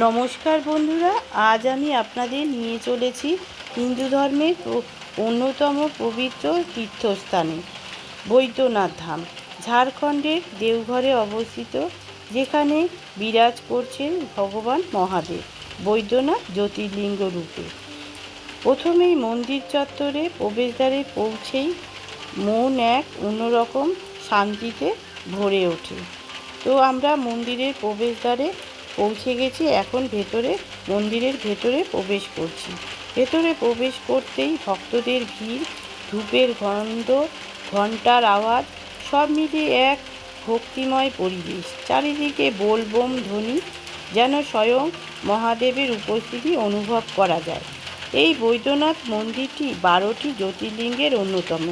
নমস্কার বন্ধুরা, আজ আমি আপনাদের নিয়ে চলেছি হিন্দু ধর্মের অন্যতম পবিত্র তীর্থস্থানে, বৈদ্যনাথ ধাম, ঝাড়খণ্ডের দেওঘরে অবস্থিত, যেখানে বিরাজ করছেন ভগবান মহাদেব, বৈদ্যনাথ জ্যোতির্লিঙ্গ রূপে। প্রথমেই মন্দির চত্বরে প্রবেশদ্বারে পৌঁছেই মন এক অন্যরকম শান্তিতে ভরে ওঠে। তো আমরা মন্দিরের প্রবেশদ্বারে পৌঁছে গেছি। এখন ভেতরে, মন্দিরের ভেতরে প্রবেশ করছি। ভেতরে প্রবেশ করতেই ভক্তদের ভিড়, ধূপের গন্ধ ঘণ্টার আওয়াজ, সব মিলিয়ে এক ভক্তিময় পরিবেশ। চারিদিকে বোলবম ধ্বনি যেন স্বয়ং মহাদেবের উপস্থিতি অনুভব করা যায়। এই বৈদ্যনাথ মন্দিরটি বারোটি জ্যোতির্লিঙ্গের অন্যতম।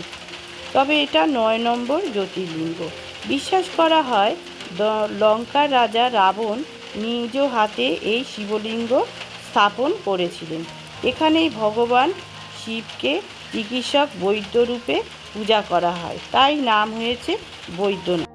তবে এটা নয় নম্বর জ্যোতির্লিঙ্গ। বিশ্বাস করা হয় লঙ্কার রাজা রাবণ নিজ হাতে এই শিবলিঙ্গ স্থাপন করেছিলেন। এখানেই ভগবান শিবকে চিকিৎসক বৈদ্য রূপে পূজা করা হয়। তাই নাম হয়েছে বৈদ্যনাথ।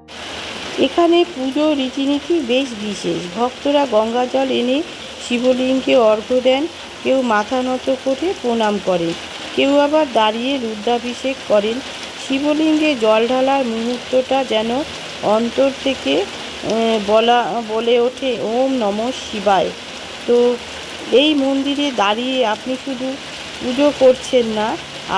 এখানে পুজো রীতিনীতি বেশ বিশেষ। ভক্তরা গঙ্গা জল এনে শিবলিঙ্গকে অর্ঘ্য দেন। কেউ মাথা নত করে প্রণাম করেন। কেউ আবার দাঁড়িয়ে রুদ্রাভিষেক করেন। শিবলিঙ্গে জল ঢালার মুহূর্তটা যেন অন্তর থেকে বলা, বলে ওঠে, ওম নম শিবায়। তো এই মন্দিরে দাঁড়িয়ে আপনি শুধু পুজো করছেন না,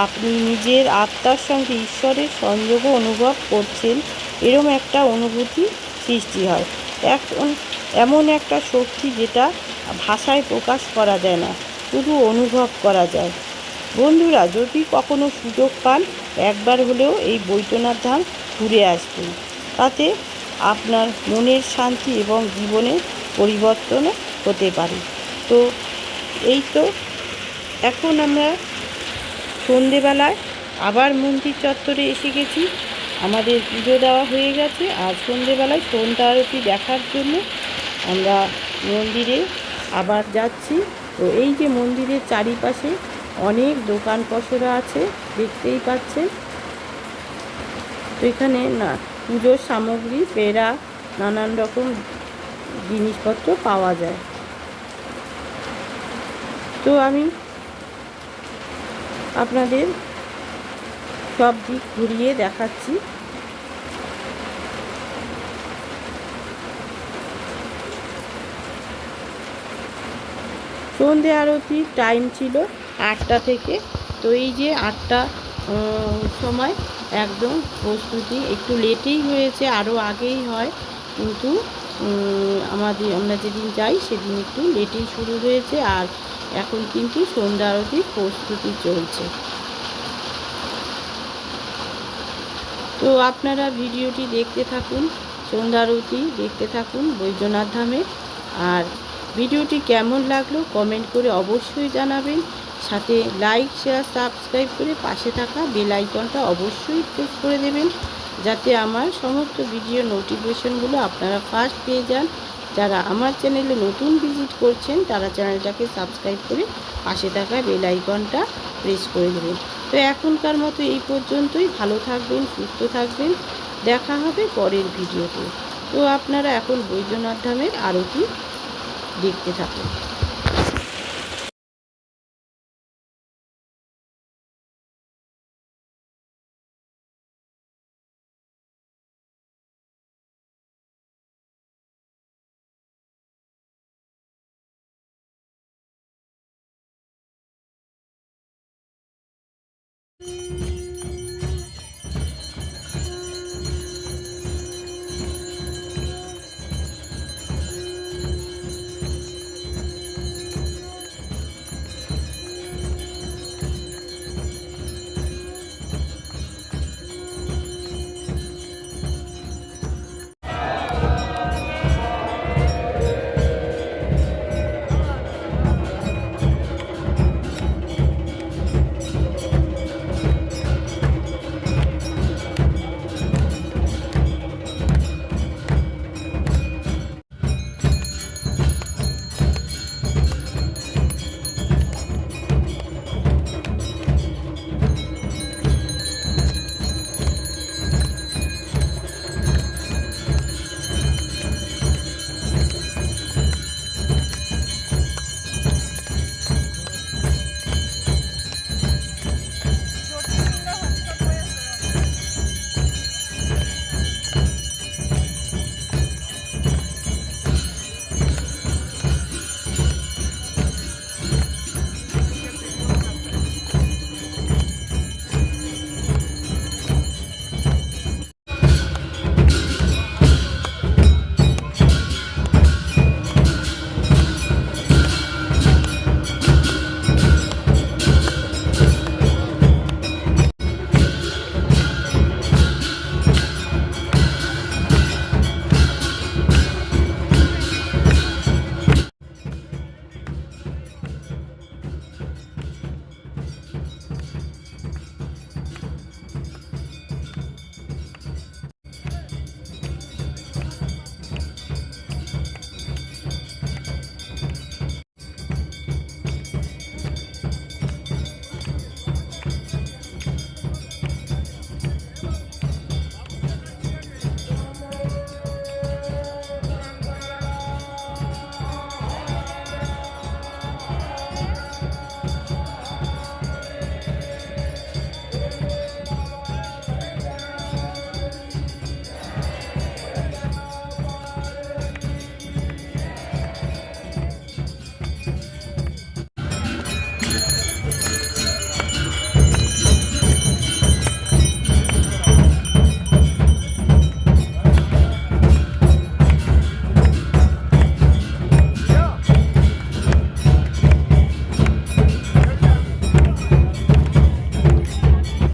আপনি নিজের আত্মার সঙ্গে ঈশ্বরের সংযোগও অনুভব করছেন, এরম একটা অনুভূতি সৃষ্টি হয়। এখন এমন একটা শক্তি যেটা ভাষায় প্রকাশ করা যায় না, শুধু অনুভব করা যায়। বন্ধুরা, যদি কখনো সুযোগ পান, একবার হলেও এই বৈদ্যনাথ ধাম ঘুরে আসবেন। তাতে আপনার মনের শান্তি এবং জীবনে পরিবর্তন হতে পারে। তো এই তো, এখন আমরা সন্ধেবেলায় আবার মন্দির চত্বরে এসে গেছি। আমাদের পুজো দেওয়া হয়ে গেছে। আর সন্ধেবেলায় সন্ধ্যা আরতি দেখার জন্য আমরা মন্দিরে আবার যাচ্ছি। তো এই যে মন্দিরের চারিপাশে অনেক দোকান পসরা আছে, দেখতেই পাচ্ছেন। তো এখানে না পুজোর সামগ্রী, পেড়া, নানান রকম জিনিসপত্র পাওয়া যায়। তো আমি আপনাদের সব দিক ঘুরিয়ে দেখাচ্ছি। সন্ধে আরতির টাইম ছিল আটটা থেকে। তো এই যে আটটা সময় একদম প্রস্তুতি। একটু লেটেই হয়েছে আরও আগেই হয়। কিন্তু আমাদের, আমরা যেদিন যাই সেদিন একটু লেটেই শুরু হয়েছে আর এখন কিন্তু সন্ধ্যা আরতির প্রস্তুতি চলছে। তো আপনারা ভিডিওটি দেখতে থাকুন, সন্ধ্যা আরতি দেখতে থাকুন বৈদ্যনাথ ধামে। আর ভিডিওটি কেমন লাগল কমেন্ট করে অবশ্যই জানাবেন। সাথে লাইক শেয়ার সাবস্ক্রাইব করে পাশে থাকা বেল আইকনটা অবশ্যই প্রেস করে দেবেন, যাতে আমার সমস্ত ভিডিও নোটিফিকেশনগুলো আপনারা ফার্স্ট পেয়ে যান। যারা আমার চ্যানেলে নতুন ভিজিট করছেন, তারা চ্যানেলটাকে সাবস্ক্রাইব করে পাশে থাকা বেল আইকনটা প্রেস করে দেবেন। তো এখনকার মতো এই পর্যন্তই। ভালো থাকবেন, সুস্থ থাকবেন। দেখা হবে পরের ভিডিওতে তো আপনারা এখন বৈদ্যনাথ ধামের আরতি দেখতে থাকুন।